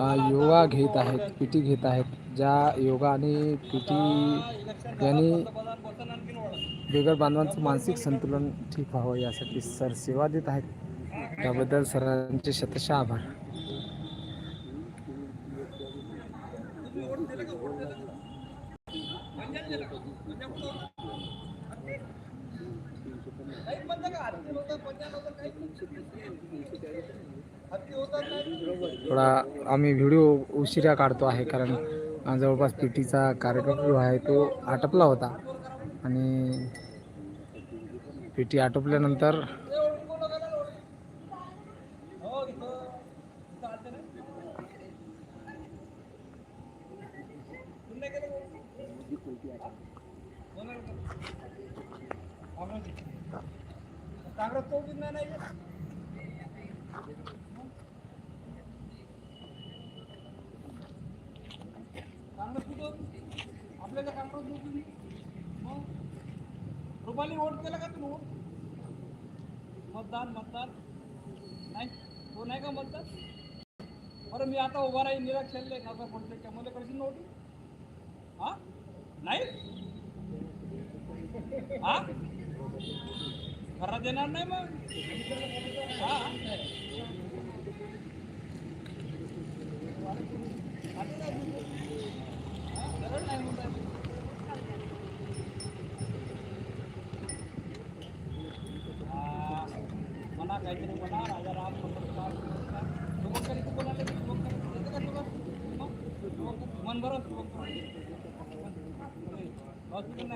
योगा घेत आहेत P T घेत आहेत ज्या योगा आणि पी टी यांनी बिगर बांधवांचं मानसिक संतुलन ठीक व्हावं यासाठी सर सेवा देत आहेत. त्याबद्दल सरांचे शतशः आभार. थोडा आम्ही व्हिडिओ उशिरा काढतो आहे कारण जवळपास पी टीचा कार्यक्रम जो आहे तो आटपला होता. आणि पी टी आटोपल्यानंतर वोट केला का तू। मतदान मतदान। नाही तो नाही का मतदान। बरं मी आता उभा राहील निरक्षरले नगर पंचायतच्या मला करशील नव्हती हा? नाही? हा? खरा देणार नाही मग हा? हा,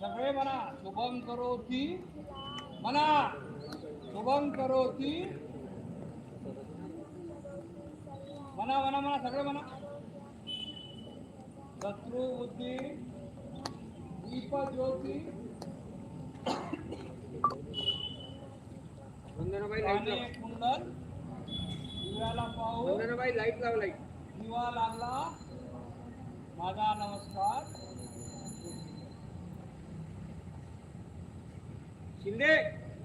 सगळे म्हणा शुभम करोती म्हणा शुभम करोती म्हणा म्हणा म्हणा सगळे म्हणा. शत्रू बुद्धी दीप ज्योती. पाणी कुंडल दिव्याला पाहून लाइट लाव लाइट दिवा लागला. माझा नमस्कार. शिंदे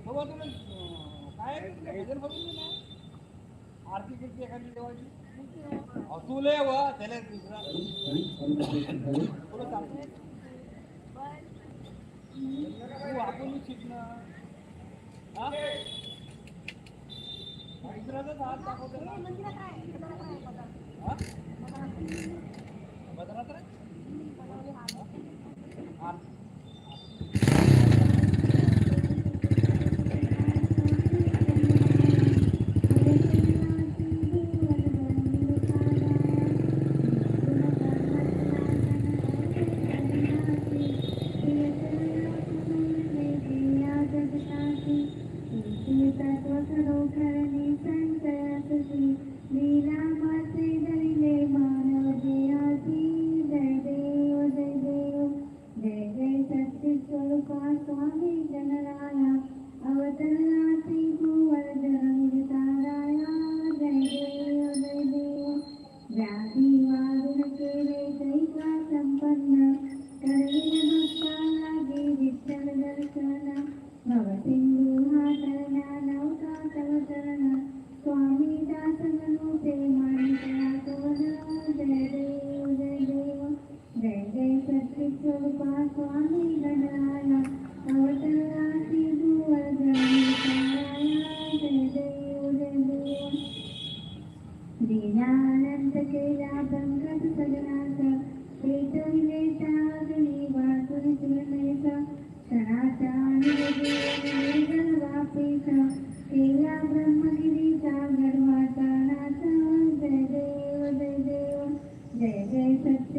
बाबा तुम्ही अं, काय आहे भजन भरून दे ना आरती कीर्ती एखादी देवाची? अहो, व त्याला दुसरा. चाल. तू आपण शिकणं दुसऱ्याचाच हात दाखवतो ना. हा? बदलात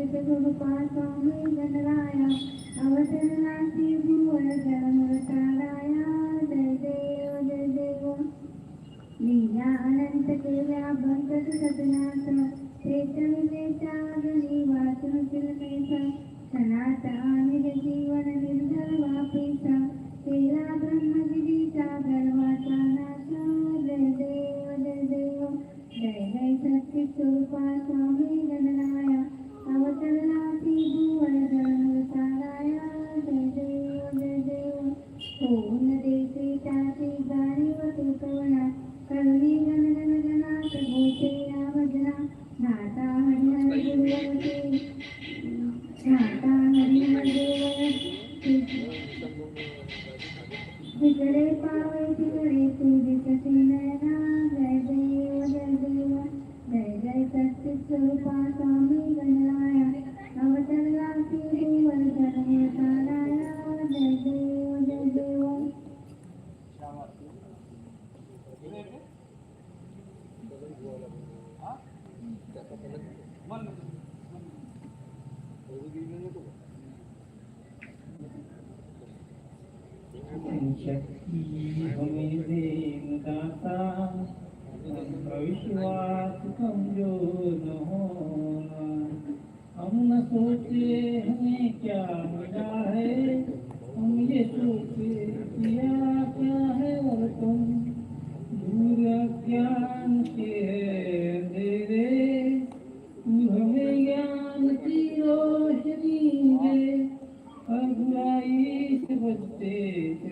जय स्वामी अवतरणाची भुवर जन्म ताराया जय जय क्षणाचा निज जीवन निर्झर वापेचा केला ब्रह्मगिरीचा गर्वाचा नाश जय देव जय देव जय जय सत्य स्वरूपा स्वामी गणनाय Thank you. विश्वास कमज़ोर होना हम न सोचे हमें क्या मिला है हम ये सोचे किया क्या है और तुम दूर ज्ञान के अंधेरे तू हमें ज्ञान की रोशनी दे और से बचते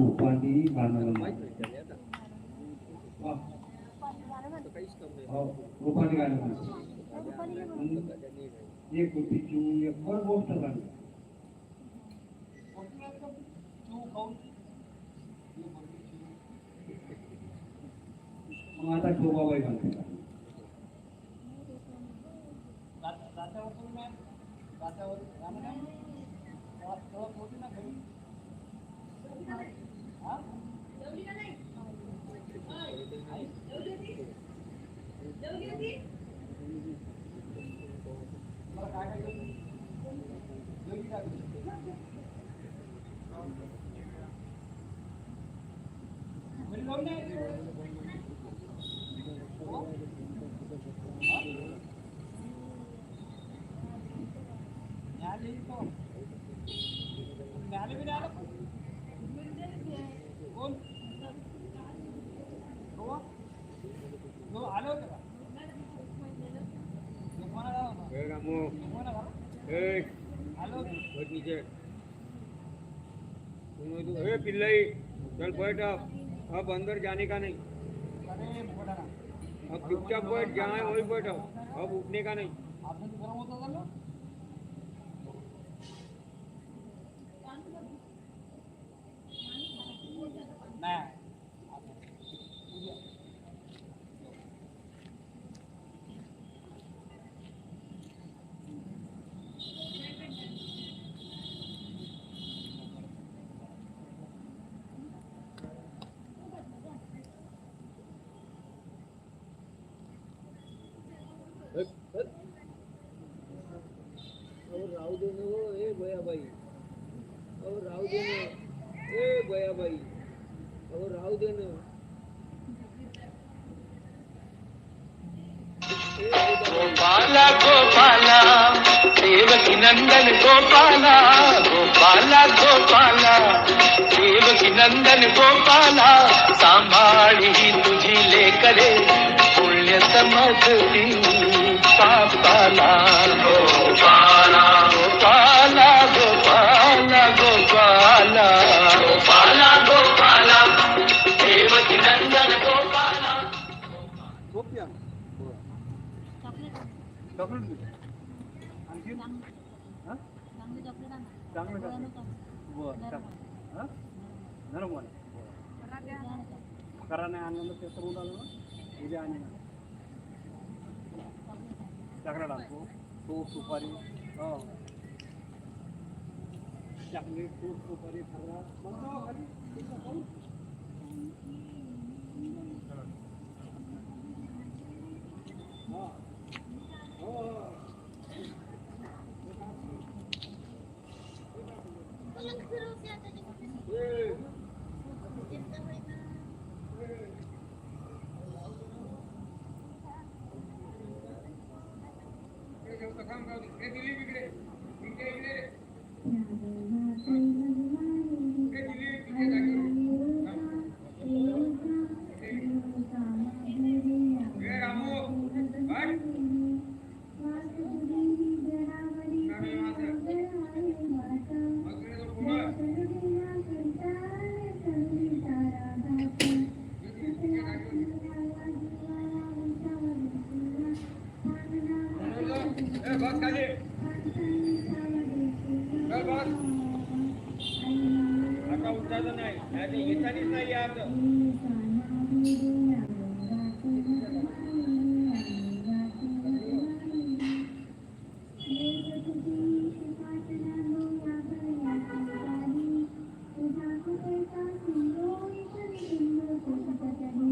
उपाधी बांधवला रुपाली गाणं एक गोष्टीची एक वर गोष्ट झाली होती ना घरी हा? आई? मला काय काय जेवली? जेवली काय तुम्ही? घरी जाऊन नाही हो? हा? न्यायालयीन कोण? न्यायालय बी नाही आलं? कोण? कोण? जो आले होते का? कोणाला होता? कोणाला होता? आले होते? पिल्लई चल बैठ अब अब अंदर जाने का नहीं। अब चुपचाप बैठ, जहाँ है वही बैठो अब उठने का नहीं। बयाबाई और राहू दे ए बयाबाई और राहू दे गोपाला गोपाला देवकी नंदन गोपाला गोपाला गोपाला देवकी नंदन गोपाला सांभाळी तुझी लेकरे पुण्य समजती पापाला। गोपाला। डॉक्टर आणखी हां चांगले डॉक्टर आणा चांगले डॉक्टर बरं हां नरम वाला करा नाही आणलं ते तर उडालं ना उद्या आणि सगळा लागतो तो सुपारी हो चॉकलेट तूप सुपारी सगळा Thank you.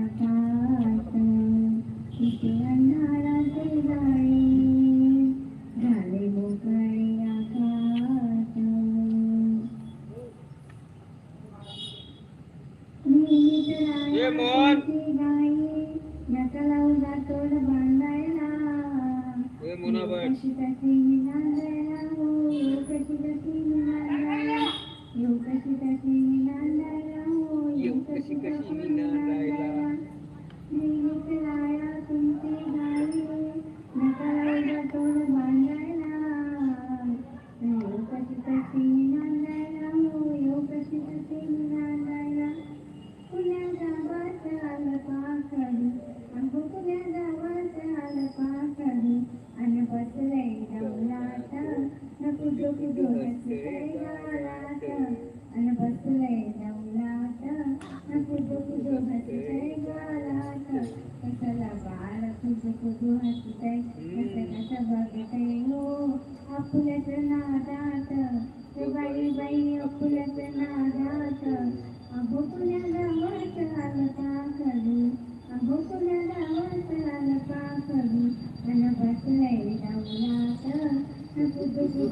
Thank you.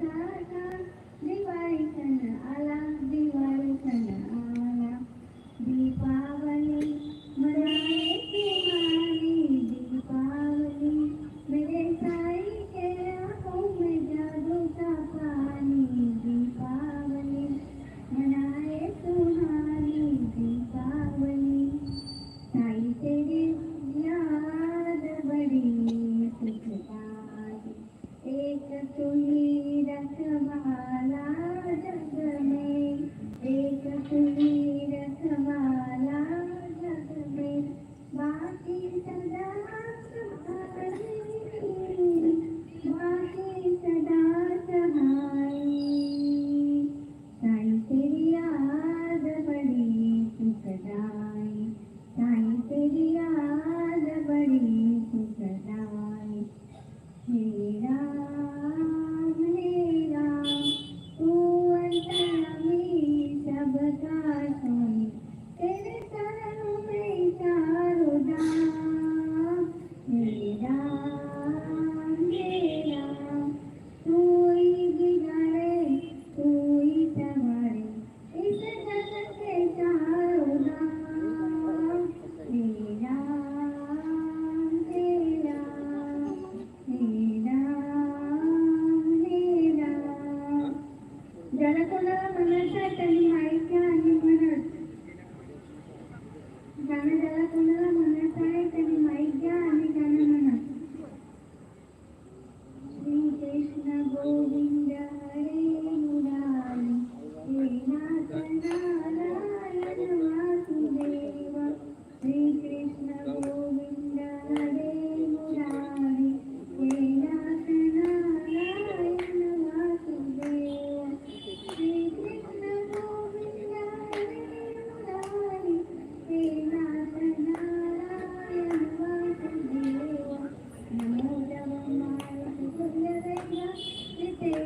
that?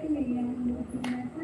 对呀，应该。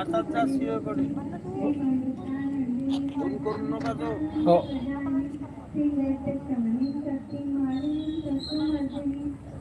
আটার চাষ ইয়ে করে ফোন করুন না তো হ্যাঁ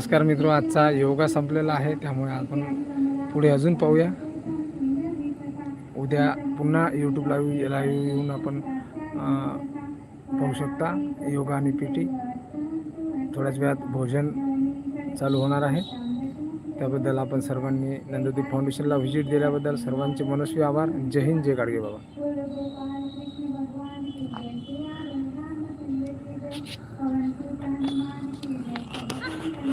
नमस्कार मित्र आजचा योगा संपलेला आहे त्यामुळे आपण पुढे अजून पाहूया. उद्या पुन्हा यूट्यूब लाईव्ह लाईव्ह येऊन आपण पाहू शकता योगा आणि पी टी थोड्याच वेळात भोजन चालू होणार आहे. त्याबद्दल आपण सर्वांनी नंददीप फाउंडेशनला व्हिजिट दिल्याबद्दल सर्वांचे मनस्वी आभार. जय हिंद जय गाडगे बाबा.